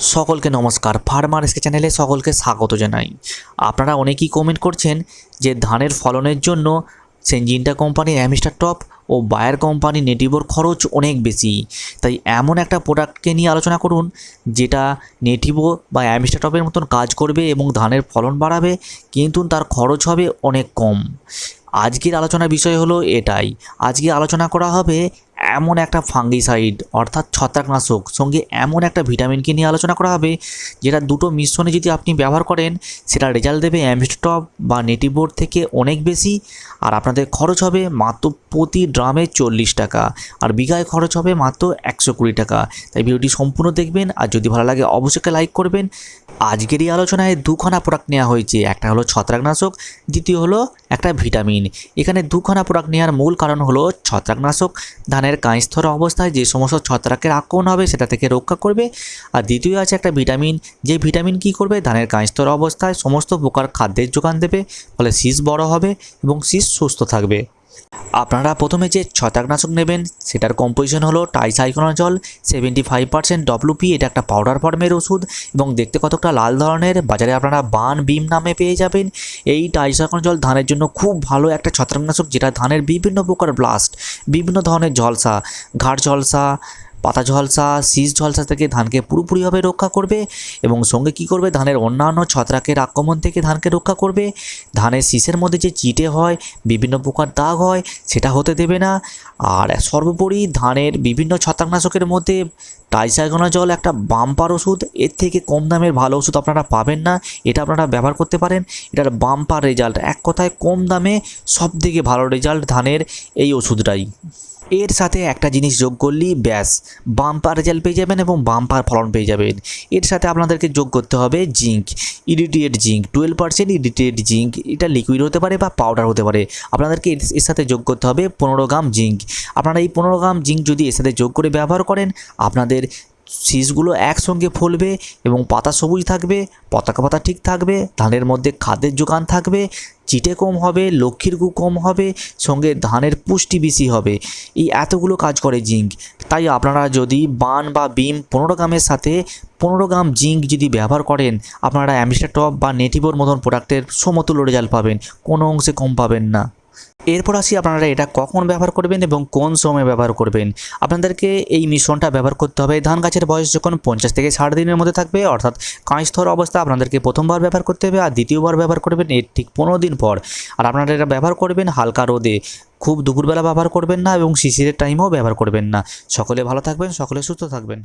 সকলকে নমস্কার। Farmer SK চ্যানেলে সকলকে স্বাগত জানাই। আপনারা অনেকেই কমেন্ট করছেন যে ধানের ফলনের জন্য সেনজিনটা কোম্পানির অ্যামিস্টার টপ ও বায়ার কোম্পানি নেটিভোর খরচ অনেক বেশি। তাই এমন একটা প্রোডাক্টকে নিয়ে আলোচনা করুন, যেটা নেটিভো বা অ্যামিস্টার টপের মতন কাজ করবে এবং ধানের ফলন বাড়াবে, কিন্তু তার খরচ হবে অনেক কম। আজকের আলোচনার বিষয় হলো এটাই। আজকে আলোচনা করা হবে এমন একটা ফাঙ্গিসাইড অর্থাৎ ছত্রাকনাশক সঙ্গে এমন একটা ভিটামিনকে নিয়ে আলোচনা করা হবে, যেটা দুটো মিশ্রণে যদি আপনি ব্যবহার করেন, সেটা রেজাল্ট দেবে অ্যামিস্টপ বা নেটিবোর্ড থেকে অনেক বেশি। আর আপনাদের খরচ হবে মাত্র প্রতি ড্রামে চল্লিশ টাকা, আর বিঘায় খরচ হবে মাত্র একশো কুড়ি টাকা। তাই ভিডিওটি সম্পূর্ণ দেখবেন, আর যদি ভালো লাগে অবশ্যই লাইক করবেন। আজকের এই আলোচনায় দুখানা প্রোডাক্ট নেওয়া হয়েছে, একটা হলো ছত্রাকনাশক, দ্বিতীয় হলো একটা ভিটামিন। এখানে দুখানা প্রোডাক্ট নেওয়ার মূল কারণ হলো ছত্রাকনাশক। ধানের কাঁচস্থর অবস্থায় যে সমস্ত ছত্রাকের আক্রমণ হবে সেটা থেকে রক্ষা করবে। আর দ্বিতীয় আছে একটা ভিটামিন। যে ভিটামিন কি করবে? ধানের কাঁচস্থর অবস্থায় সমস্ত প্রকার খাদ্যের যোগান দেবে। ফলে শীষ বড় হবে এবং শীষ সুস্থ থাকবে। আপনারা প্রথমে যে ছত্রাকনাশক নেবেন, সেটার কম্পোজিশন হলো tricyclazole seventy five percent WP এটা একটা পাউডার ফর্মের ওষুধ, এবং দেখতে কতটা লাল ধরনের, বাজারে আপনারা বান বিম নামে পেয়ে যাবেন। এই টাইসাইকোনাজল ধানের জন্য খুব ভালো একটা ছত্রাকনাশক, যেটা ধানের বিভিন্ন প্রকার ব্লাস্ট বিভিন্ন ধরনের জলসা, ঘাড় ঝলসা পাতা ঝলসা, শীষ ঝলসা থেকে ধানকে পুরোপুরিভাবে রক্ষা করবে এবং সঙ্গে কি করবে? ধানের অন্যান্য ছত্রাকের আক্রমণ থেকে ধানকে রক্ষা করবে। ধানের শীষের মধ্যে যে চিটে হয়, বিভিন্ন প্রকার দাগ হয়, সেটা হতে দেবে না। আর সর্বোপরি ধানের বিভিন্ন ছত্রাকনাশকের মধ্যে টাইসাইগোনা জল একটা বাম্পার ওষুধ, এর থেকে কম দামের ভালো ওষুধ আপনারা পাবেন না। এটা আপনারা ব্যবহার করতে পারেন। এটার বাম্পার রেজাল্ট এক কথায় কম দামে সব থেকে ভালো রেজাল্ট ধানের এই ওষুধটাই। এর সাথে একটা জিনিস যোগ করলেই ব্যাস বাম্পার রেজাল্ট পেয়ে যাবেন এবং বাম্পার ফলন পেয়ে যাবেন। এর সাথে আপনাদেরকে যোগ করতে হবে জিঙ্ক ইরিডিয়েট জিঙ্ক টুয়েলভ পার্সেন্ট ইরিডিয়েট জিঙ্ক এটা লিকুইড হতে পারে বা পাউডার হতে পারে। আপনাদেরকে এর সাথে যোগ করতে হবে পনেরো গ্রাম জিঙ্ক আপনারা এই পনেরো গ্রাম জিঙ্ক যদি এর সাথে যোগ করে ব্যবহার করেন, আপনাদের শীষগুলো একসঙ্গে ফলবে এবং পাতা সবুজ থাকবে, পতাকা পাতা ঠিক থাকবে, ধানের মধ্যে খাদ্যের যোগান থাকবে চিটে কম হবে, লক্ষ্মীর গু কম হবে, সঙ্গে ধানের পুষ্টি বেশি হবে। এই এতগুলো কাজ করে জিঙ্ক। তাই আপনারা যদি বান বা বিম পনেরো গ্রামের সাথে পনেরো গ্রাম জিঙ্ক যদি ব্যবহার করেন, আপনারা অ্যামিস্টার টপ বা নেটিভোর মতন প্রোডাক্টের সমতুল্য রেজাল্ট পাবেন। কোনো অংশে কম পাবেন না। এরপর আসি আপনারা এটা কখন ব্যবহার করবেন এবং কোন সময় ব্যবহার করবেন। আপনাদেরকে এই মিশ্রণটা ব্যবহার করতে হবে। ধান গাছের বয়স যখন পঞ্চাশ থেকে ষাট দিনের মধ্যে থাকবে, অর্থাৎ কাঁচথর অবস্থা আপনাদেরকে প্রথমবার ব্যবহার করতে হবে আর দ্বিতীয়বার ব্যবহার করবেন এর ঠিক পনেরো দিন পর। আর আপনারা এটা ব্যবহার করবেন হালকা রোদে। খুব দুপুরবেলা ব্যবহার করবেন না এবং শিশিরের টাইমেও ব্যবহার করবেন না। সকলে ভালো থাকবেন, সকলে সুস্থ থাকবেন।